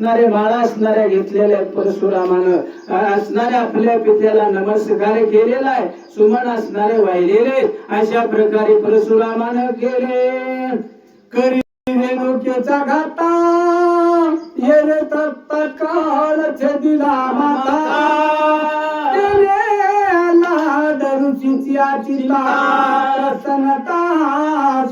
असणारे बाळा असणाऱ्या घेतलेल्या परशुरामानं असणाऱ्या आपल्या पित्याला नमस्कार केलेला आहे. सुमन असणारे वाहिलेले अशा प्रकारे परशुरामानं केले. करी रेणुकेचा घाता ये रे तत्काळ दिला माता. दरुचीची चिता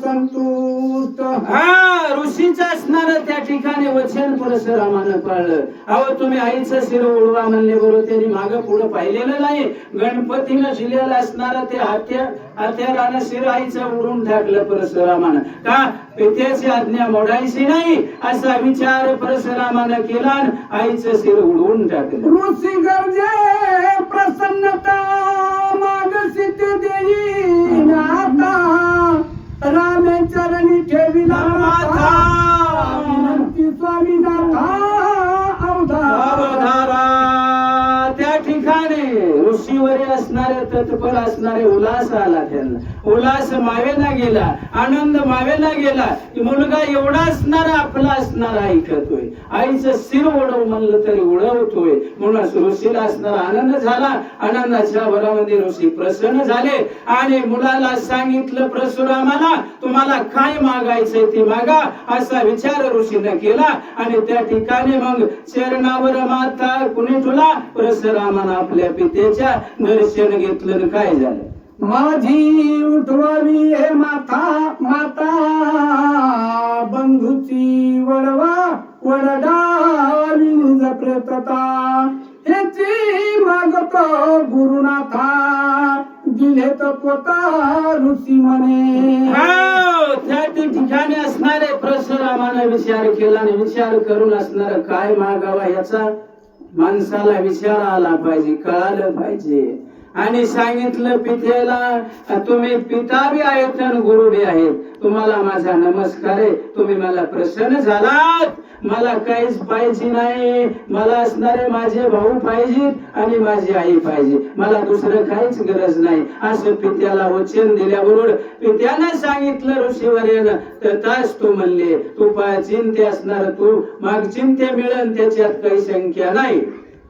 संतुष्ट. हा! ऋषीच असणार त्या ठिकाणी वचन परशुरामानं पाळलं अहो तुम्ही आईचं शिर उडवा म्हणले बरोबर त्यांनी मागं पुढं पाहिलेलं नाही. गणपतीनं शिलेलं असणार ते हत्या हत्यारानं शिर आईचं उडून टाकलं परशुरामानं का? पित्याची आज्ञा मोडायची नाही असा विचार परशुरामानं केला आईचं शिर उडवून टाकलं. ऋषी गरजे ठिकाणी असणारे तत्पर असणारे उल्हास आला त्यांना. उल्हास मावेला गेला आनंद मावेला गेला की मुलगा एवढा असणारा आपला असणारा ऐकतोय. आईचं सिर ओढव म्हणलं तरी उडवतोय. म्हणून ऋषीला असणारा आनंद झाला. आनंदाच्या भरामध्ये ऋषी प्रसन्न झाले. आणि मुलाला सांगितलं प्रसुरामाला तुम्हाला काय मागायचंय ते मागा. असा विचार ऋषीनं केला. आणि त्या ठिकाणी मग चरणावर माता कुणी तुला? परशुरामानं आपल्या पितेच्या दर्शन घेतलं काय झालं? माझी उठवावी हे माथा माता बंधूची वडवा वडडावी निज प्रेतता. ह्याची मागतो गुरुनाथा दिले तर पोता ऋषी म्हणे. हो, त्या ठिकाणी असणारे परशुरामानं विचार केला आणि विचार करून असणार काय मागावा याचा माणसाला विचार आला पाहिजे कळालं पाहिजे. आणि सांगितलं पित्याला तुम्ही पिता बी आहेत आणि गुरु बी आहेत. तुम्हाला माझा नमस्कार आहे. तुम्ही मला प्रसन्न झालात. मला काहीच पाहिजे नाही. मला असणारे माझे भाऊ पाहिजेत आणि माझी आई पाहिजे. मला दुसरं काहीच गरज नाही. असं पित्याला वचन दिल्याबरोबर पित्यानं सांगितलं ऋषीवर्यानं तर तास तू म्हणले तू पा चिंते असणार तू. माग चिंते मिळन त्याच्यात काही संख्या नाही.